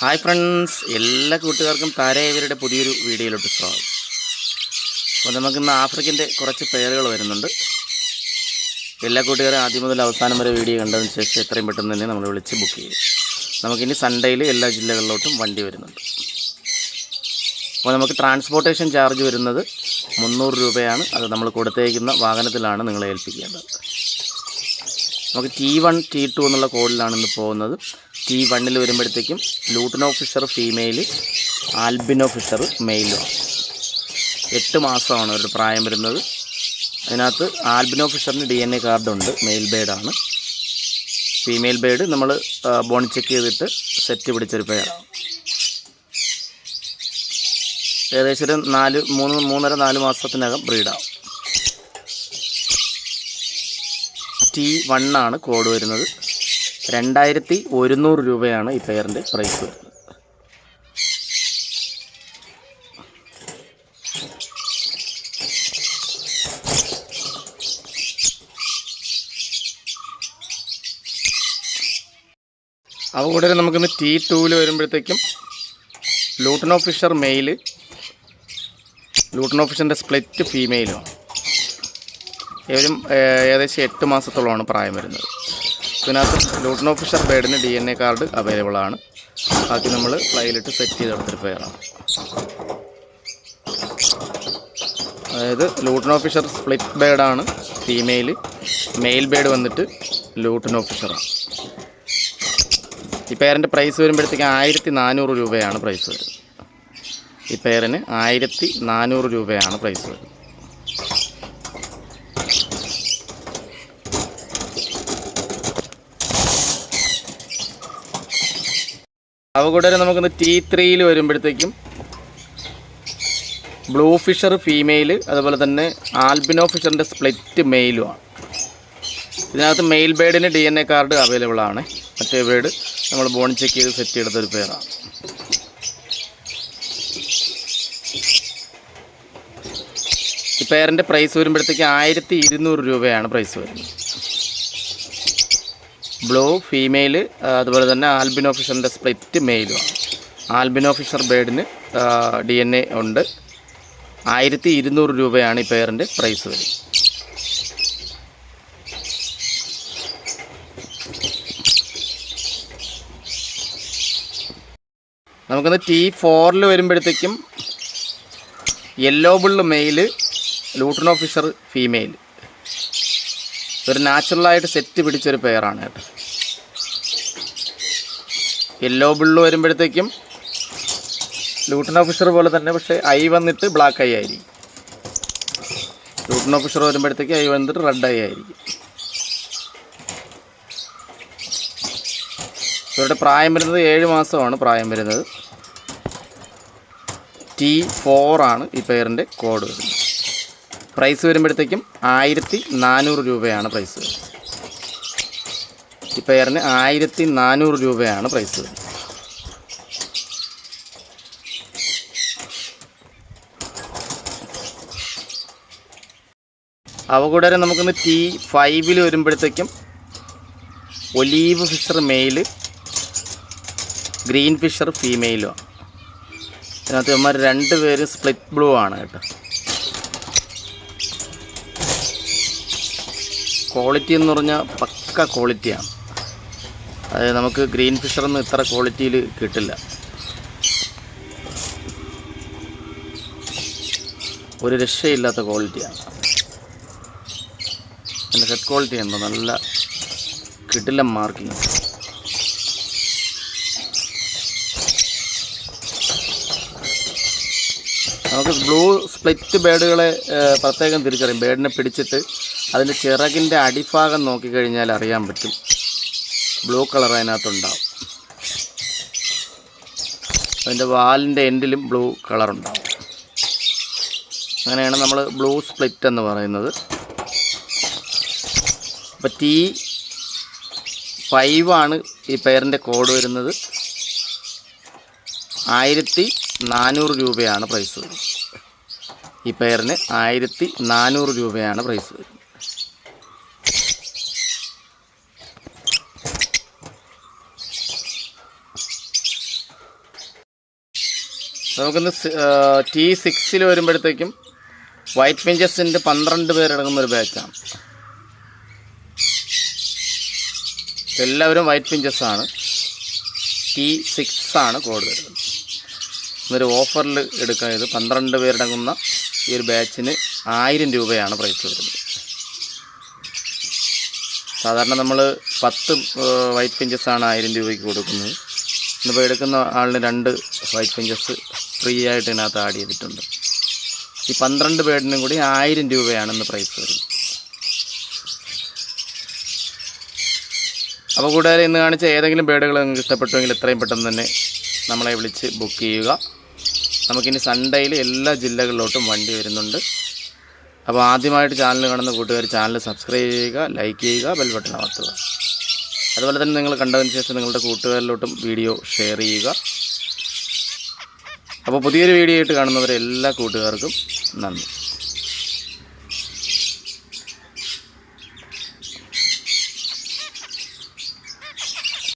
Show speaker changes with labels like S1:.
S1: Hi friends എല്ലാ കൂട്ടുകാർക്കും താരേവരുടെ പുതിയൊരു വീഡിയോയിലോട്ട് സ്വാഗതം. അപ്പോൾ നമുക്കിന്ന് ആഫ്രിക്കന്റെ കുറച്ച് പേരുകൾ വരുന്നുണ്ട്. എല്ലാ കൂട്ടുകാരും ആദ്യം മുതൽ അവസാനം വരെ വീഡിയോ കണ്ടതിന് ശേഷം എത്രയും പെട്ടെന്ന് തന്നെ നമ്മൾ വിളിച്ച് ബുക്ക് ചെയ്യും. നമുക്കിനി സൺഡേയിൽ എല്ലാ ജില്ലകളിലോട്ടും വണ്ടി വരുന്നുണ്ട്. അപ്പോൾ നമുക്ക് ട്രാൻസ്പോർട്ടേഷൻ ചാർജ് വരുന്നത് മുന്നൂറ് രൂപയാണ്. അത് നമ്മൾ കൊടുത്തേക്കുന്ന വാഹനത്തിലാണ് നിങ്ങളെ ഏൽപ്പിക്കേണ്ടത്. നമുക്ക് ടി വൺ ടി ടു എന്നുള്ള കോഡിലാണ് ഇന്ന് പോകുന്നത്. ടി വണ്ണിൽ വരുമ്പോഴത്തേക്കും lutino Fischer female albino Fischer മെയിലും എട്ട് മാസമാണ് ഒരു പ്രായം വരുന്നത്. അതിനകത്ത് ആൽബിനോ ഫിഷറിന് ഡി എൻ എ കാർഡുണ്ട് മെയിൽ ബേഡാണ് ഫീമെയിൽ ബേഡ് നമ്മൾ ബോൺ ചെക്ക് ചെയ്തിട്ട് സെറ്റ് പിടിച്ചൊരു പേരാണ് ഏകദേശം ഒരു നാല് മൂന്ന് മൂന്നര നാല് മാസത്തിനകം ബ്രീഡാവും ടി വണ്ണാണ് കോഡ് വരുന്നത്. രണ്ടായിരത്തി ഒരുന്നൂറ് രൂപയാണ് ഈ പെയറിന്റെ പ്രൈസ് വരുന്നത് അവ കൂടെ നമുക്കിന്ന് ടി ടൂവിൽ വരുമ്പോഴത്തേക്കും ലൂട്ടനോ ഫിഷർ മെയിൽ ലൂട്ടനോ ഫിഷറിന്റെ സ്പ്ലിറ്റ് ഫീമെയിലും ഇവരും ഏകദേശം എട്ട് മാസത്തോളമാണ് പ്രായം വരുന്നത്. ഇതിനകത്ത് lutino officer ബേഡിന് D N A card available ആണ്. ബാക്കി നമ്മൾ ഫ്ലൈലിട്ട് സെറ്റ് ചെയ്തെടുത്തൊരു പെയറാണ് അതായത് ലൂട്ടൻ ഓഫീസർ സ്പ്ലിറ്റ് ബേഡാണ് ഫീമെയിൽ മെയിൽ ബേഡ് വന്നിട്ട് ലൂട്ടൻ ഓഫീസറാണ് ഈ പെയറിന്റെ പ്രൈസ് വരുമ്പോഴത്തേക്ക് ആയിരത്തി നാനൂറ് രൂപയാണ് പ്രൈസ് വരുന്നത്. ഈ പെയറിന് ആയിരത്തി നാനൂറ് രൂപയാണ് പ്രൈസ് വരുന്നത്. അവ കൂടെ നമുക്കൊന്ന് ടി ത്രീയിൽ വരുമ്പോഴത്തേക്കും ബ്ലൂ ഫിഷർ ഫീമെയിൽ അതുപോലെ തന്നെ ആൽബിനോ ഫിഷറിന്റെ സ്പ്ലിറ്റ് മെയിലുമാണ് ഇതിനകത്ത് male ബേഡിന് D N A card available ആണ്. മറ്റേ ബേഡ് നമ്മൾ ബോൺ ചെക്ക് ചെയ്ത് സെറ്റ് ചെയ്തെടുത്തൊരു പേരാണ് ഈ പേരിന്റെ പ്രൈസ് വരുമ്പോഴത്തേക്ക് ആയിരത്തി ഇരുന്നൂറ് രൂപയാണ് പ്രൈസ് വരുന്നത്. ബ്ലൂ ഫീമെയിൽ അതുപോലെ തന്നെ ആൽബിനോ ഫിഷറിന്റെ സ്പ്ലിറ്റ് മെയിലുമാണ് ആൽബിനോ ഫിഷർ ബേഡിന് ഡി എൻ എ ഉണ്ട്. ആയിരത്തി ഇരുന്നൂറ് രൂപയാണ് ഈ പെയറിന്റെ പ്രൈസ് വരുന്നത് നമുക്കിന്ന് ടി ഫോറിൽ വരുമ്പോഴത്തേക്കും yellow bill male lutino Fischer female. ഒരു നാച്ചുറലായിട്ട് സെറ്റ് പിടിച്ചൊരു പെയറാണ് കേട്ടോ. യെല്ലോ ബുള്ള് വരുമ്പോഴത്തേക്കും ലൂട്ടൺ ഓഫീസർ പോലെ തന്നെ പക്ഷേ ഐ വന്നിട്ട് ബ്ലാക്ക് ഐ ആയിരിക്കും. ലൂട്ടൺ ഓഫീസർ വരുമ്പോഴത്തേക്ക് ഐ വന്നിട്ട് റെഡ് ഐ ആയിരിക്കും. ഇവരുടെ പ്രായം വരുന്നത് ഏഴ് മാസമാണ് പ്രായം വരുന്നത്. ടി ഫോറാണ് ഈ പെയറിന്റെ കോഡ് വരുന്നത്. പ്രൈസ് വരുമ്പോഴത്തേക്കും ആയിരത്തി നാനൂറ് രൂപയാണ് പ്രൈസ് വരുന്നത്. ഈ പെയറിന് ആയിരത്തി നാനൂറ് രൂപയാണ് പ്രൈസ് വരുന്നത്. അവ കൂടാതെ നമുക്കിന്ന് ടി ഫൈവിൽ വരുമ്പോഴത്തേക്കും olive Fischer male green Fischer ഫീമെയിലും അതിനകത്ത് ഇവന്മാർ രണ്ട് പേര് സ്പ്ലിറ്റ് ബ്ലൂ ആണ് കേട്ടോ. ക്വാളിറ്റി എന്ന് പറഞ്ഞാൽ പക്ക ക്വാളിറ്റിയാണ് അതായത് നമുക്ക് ഗ്രീൻ ഫിഷറൊന്നും ഇത്ര ക്വാളിറ്റിയിൽ കിട്ടില്ല. ഒരു രക്ഷയില്ലാത്ത ക്വാളിറ്റിയാണ് എന്റെ ഹെഡ് ക്വാളിറ്റി ഉണ്ടോ? നല്ല കിട്ടില്ല മാർക്കിങ് നമുക്ക് ബ്ലൂ സ്പ്ലിറ്റ് ബേഡുകളെ പ്രത്യേകം തിരിച്ചറിയും. ബേഡിനെ പിടിച്ചിട്ട് അതിന്റെ ചിറകിന്റെ അടിഭാഗം നോക്കിക്കഴിഞ്ഞാൽ അറിയാൻ പറ്റും. ബ്ലൂ കളർ അതിനകത്തുണ്ടാവും. അതിന്റെ വാലിന്റെ എൻഡിലും ബ്ലൂ കളർ ഉണ്ടാവും. അങ്ങനെയാണ് നമ്മൾ ബ്ലൂ സ്പ്ലിറ്റ് എന്ന് പറയുന്നത്. അപ്പോൾ ടി ഫൈവാണ് ഈ പെയറിന്റെ കോഡ് വരുന്നത്. ആയിരത്തി നാനൂറ് രൂപയാണ് പ്രൈസ് ഈ പെയറിന് ആയിരത്തി നാനൂറ് രൂപയാണ് പ്രൈസ് വരുന്നത്. നമുക്കിന്ന് ടി സിക്സിൽ വരുമ്പോഴത്തേക്കും വൈറ്റ് ഫിഞ്ചസിന്റെ പന്ത്രണ്ട് പേരടങ്ങുന്ന ഒരു ബാച്ചാണ് എല്ലാവരും വൈറ്റ് ഫിഞ്ചസാണ് ടി സിക്സ് ആണ് കോഡ് വരുന്നത് ഇന്നൊരു ഓഫറിൽ എടുക്കാൻ ഇത് പന്ത്രണ്ട് പേരടങ്ങുന്ന ഈ ഒരു ബാച്ചിന് ആയിരം രൂപയാണ് പ്രൈസ് വരുന്നത്. സാധാരണ നമ്മൾ പത്ത് വൈറ്റ് ഫിഞ്ചസ് ആണ് ആയിരം രൂപയ്ക്ക് കൊടുക്കുന്നത്. ഇന്നിപ്പോൾ എടുക്കുന്ന ആളിന് രണ്ട് വൈറ്റ് ഫിഞ്ചസ് ഫ്രീ ആയിട്ട് ഇതിനകത്ത് ആഡ് ചെയ്തിട്ടുണ്ട്. ഈ പന്ത്രണ്ട് ബേഡിനും കൂടി ആയിരം രൂപയാണ് ഇന്ന് പ്രൈസ് വരുന്നത് അപ്പോൾ കൂട്ടുകാരെ ഇന്ന് കാണിച്ച ഏതെങ്കിലും ബേഡുകൾ നിങ്ങൾക്ക് ഇഷ്ടപ്പെട്ടുവെങ്കിൽ എത്രയും പെട്ടെന്ന് തന്നെ നമ്മളെ വിളിച്ച് ബുക്ക് ചെയ്യുക. നമുക്കിനി സൺഡേയിൽ എല്ലാ ജില്ലകളിലോട്ടും വണ്ടി വരുന്നുണ്ട്. അപ്പോൾ ആദ്യമായിട്ട് ചാനൽ കാണുന്ന കൂട്ടുകാർ ചാനൽ സബ്സ്ക്രൈബ് ചെയ്യുക ലൈക്ക് ചെയ്യുക ബെൽ ബട്ടൺ അമർത്തുക. അതുപോലെ തന്നെ നിങ്ങൾ കണ്ടതിന് ശേഷം നിങ്ങളുടെ കൂട്ടുകാരിലോട്ടും വീഡിയോ ഷെയർ ചെയ്യുക. അപ്പോൾ പുതിയൊരു വീഡിയോ ആയിട്ട് കാണുന്നവരെ എല്ലാ കൂട്ടുകാർക്കും നന്ദി.